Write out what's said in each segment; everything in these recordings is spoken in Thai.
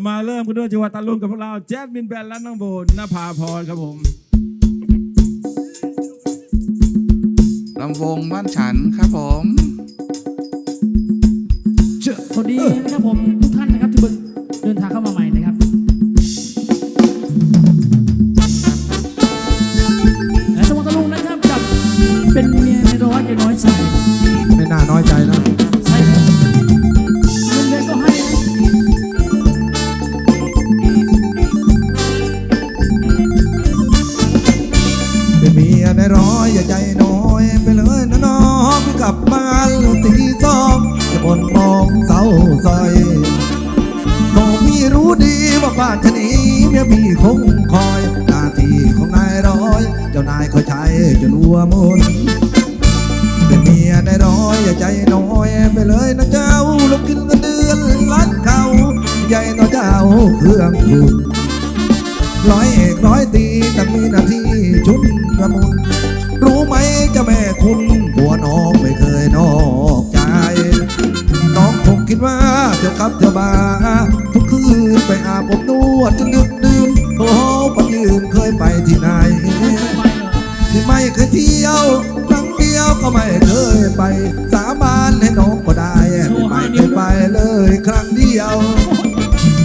มาเริ่มกันด้วยจังหวัดตะลุงกับพวกเราแจ๊ดมินแบนและน้องโบนนภาพรครับผมลำวงบ้านฉันครับผม สวัสดีนะครับผม พี่คงคอย หน้าที่ของนายร้อย เจ้านายคอยใช้จนวัวมุนเป็นเมียนายร้อยอย่าใจน้อยไปเลยนะเจ้าลูกกินเงินเดือนล้านเขาใหญ่น้อยเจ้าเครื่องคุณร้อยเอกร้อยตีแต่มีหน้าที่ชุนกระมุนรู้ไหมเจ้าแม่คุณบัวน้องไม่เคยนอกใจ น้องคงคิดว่าเจ้าครับเจ้าบาทุกคืนไปอาบอบนวดจนลึก ก็ไม่เคยไป สาบานให้น้องก็ได้ไม่ไปเลยครั้งเดียว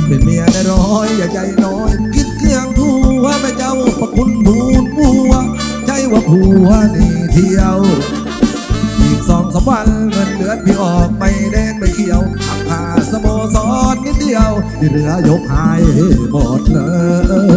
เป็นเมียได้ร้อยอย่าใจน้อย คิดเคียงผัวแม่เจ้าประคุณบูนผัวใจว่าผัวนี่เที่ยว อีกสองสามวันเงินเดือนพี่ออกไปแดงไปเขียวหักขาสโมสรนิดเดียวที่เหลือยกหายหมดเลย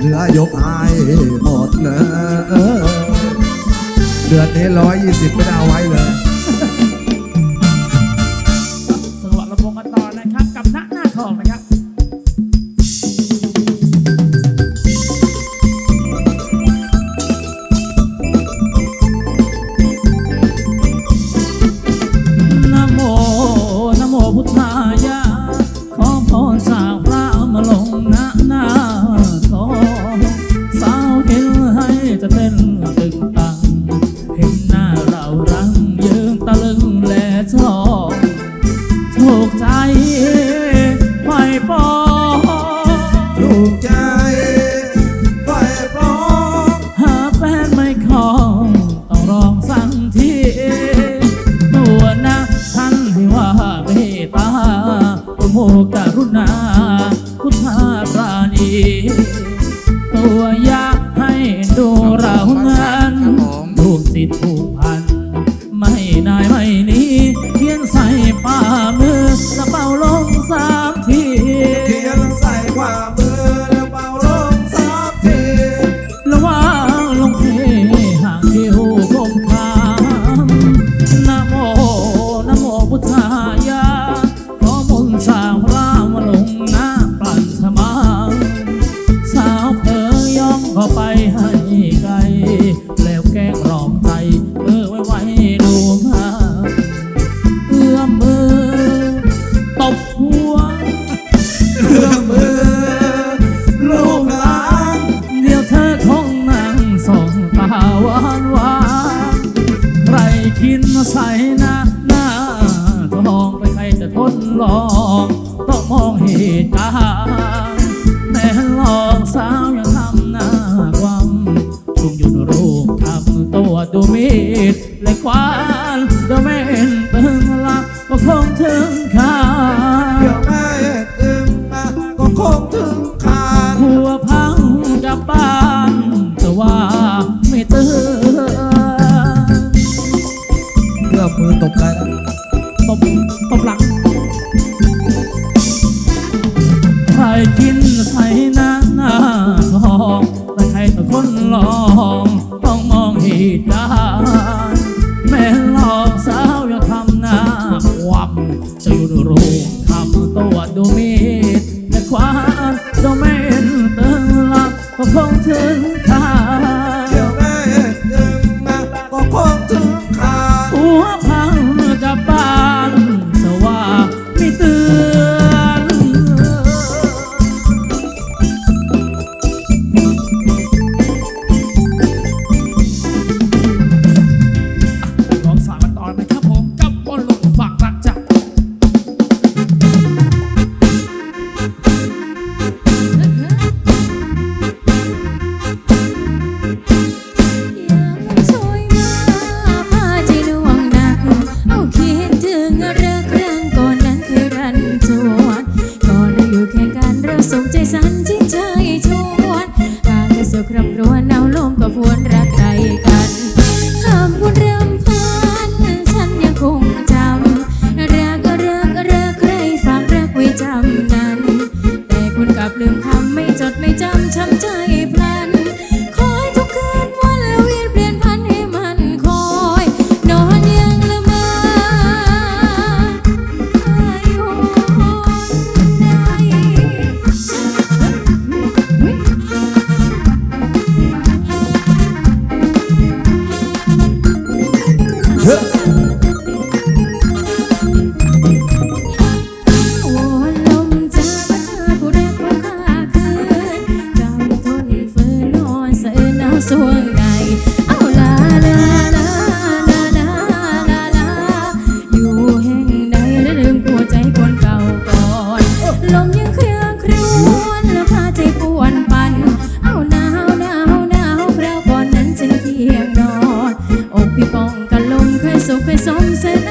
เหลือยกไอปหมดเลยเดือนนี้ร้อยยี่สิบไม่ได้เอาไว้เลย o long-term. จะรู้ พี่ป้องกันลมเคยสุขเคยสมเสร็จ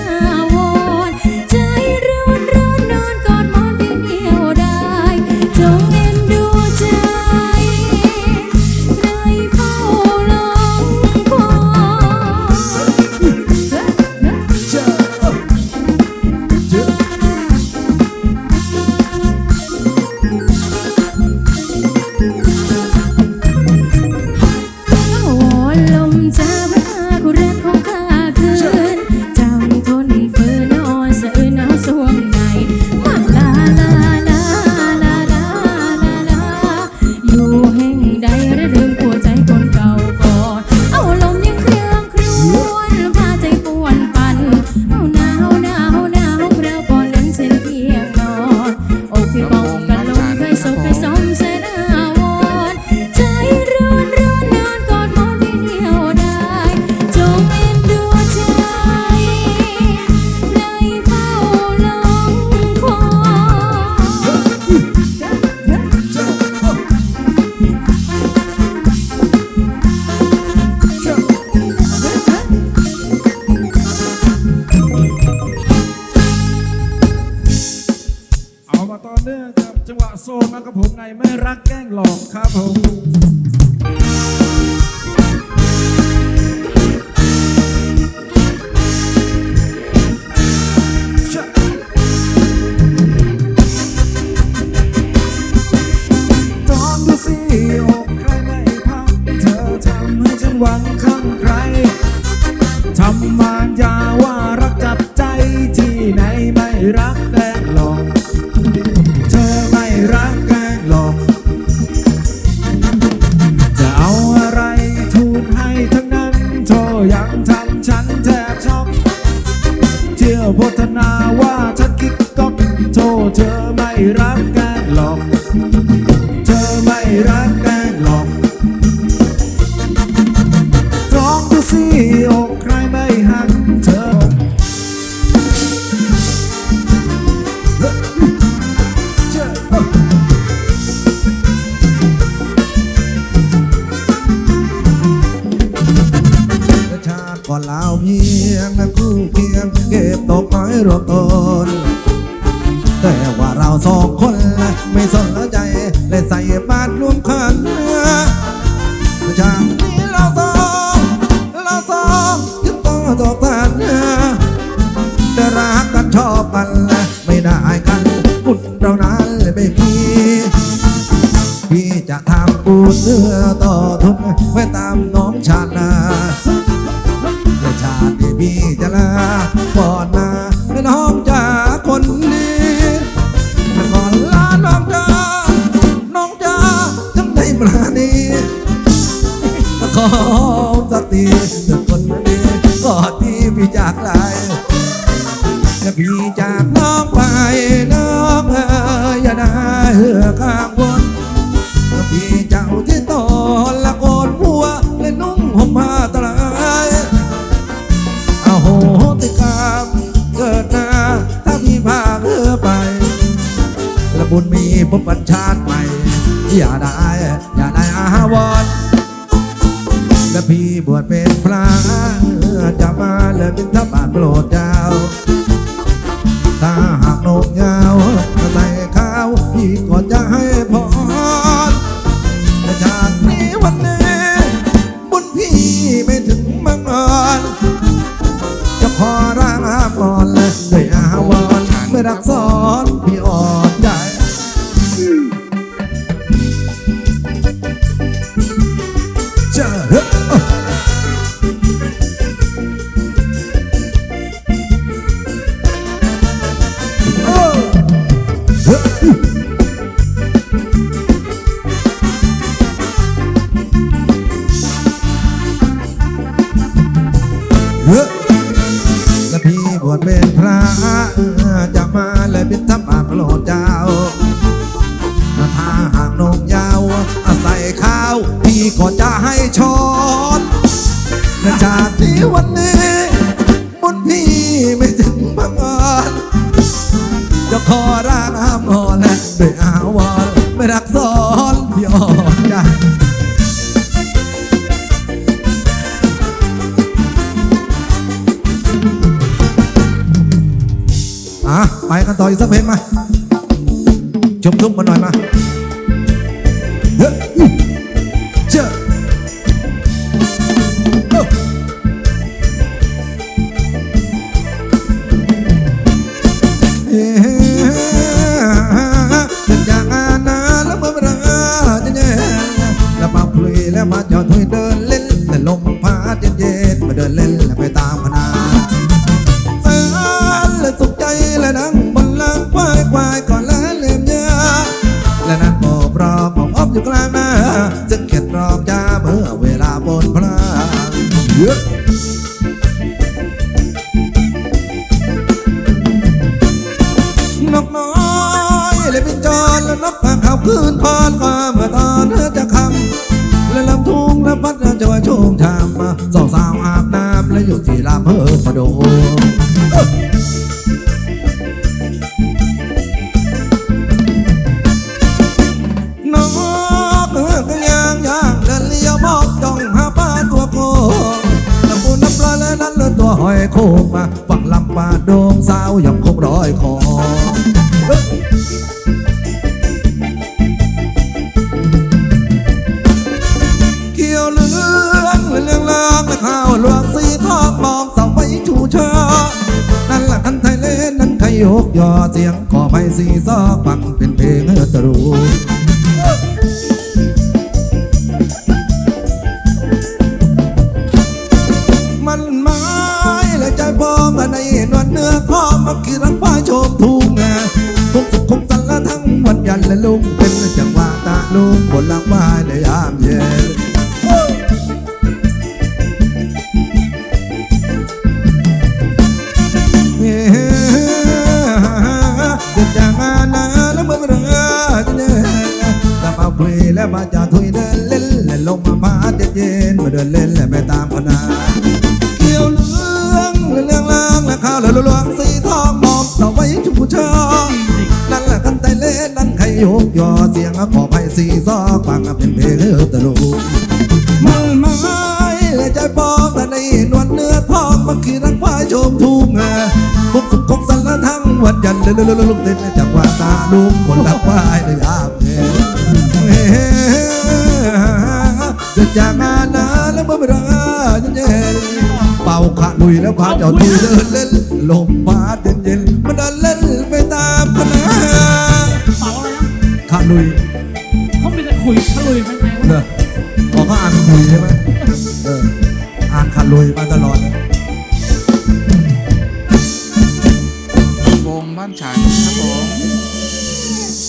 ลอกครับผม รวมตนแต่ว่าเราสองคนไม่สนใจเลยใส่บาตรรวมขันจากนี้เราสองเราสองจะต้องจบกันแต่รักกันชอบกันไม่ได้กันบุญเรานั้นไม่พี่พี่จะทำบุญเนื้อ อย่าได้อย่าได้อาวรณ์และพี่บวชเป็นพระจะมาเลยบินทบาทโปรดเจ้าถ้า จ มาจอดถุยเดินเล่นแต่ลมพัดเย็นๆมาเดินเล่นแล้วไปตามพนาแฟนเลยสุขใจและนั่งบนหลังควายควายก่อนแล้วเล่มยาและนั่งโอบรอของอบอยู่กลางหน้าจึงเข็ดรอบยาเมื่อเวลาบนพระเยอะ งมาฝั่งลำปาโดงสาวยังคงร้อยคอเขียวเหลืองเหลืองลางและขาวหลวงสีทองมองเสาไว้ชูชานั่นแหละทันไทยเล่นนั้นใครยกยอเสียงขอไปสีซอกฟังเป็นเพลงให้ตรูมัน จะถุยเดินเล่นและลมมาพัดเย็นมาเดินเล่นและไปตามคณะเกี่ยวเหลืองเหลืองลางและข้าวเหลืองลวงสีทองมองสาวไว้ชุ่มชอนั่นแหละกันไตเล่นนั่นใครยกยอเสียงขอไปสีซอกฟังเป็นเพลงเออตะลุมันไม้และใจปองแต่ในนวลเนื้อทองมันคือรักควายชมทุ่งคงสุขคงสันละทั้งวันยันเลื่อนลุกเต้นจากว่าตาลุงคนรักควายเล้วเมื่อาเจากอาณาแล้วมือไม่ร้าเย็นๆเป่าขะลุยแล้วพาเจ้าทูเดินเล่นลมพัดเย็นๆมันเดินเล่นไปตามคณะเป่าอะไรนะขะลุยเขาเป็นแต่ขุยขลุยไปไหนวะเหรเหรออ๋อเขาอ่านคุยใช่ไหมเอออ่านขาดลุยมาตลอด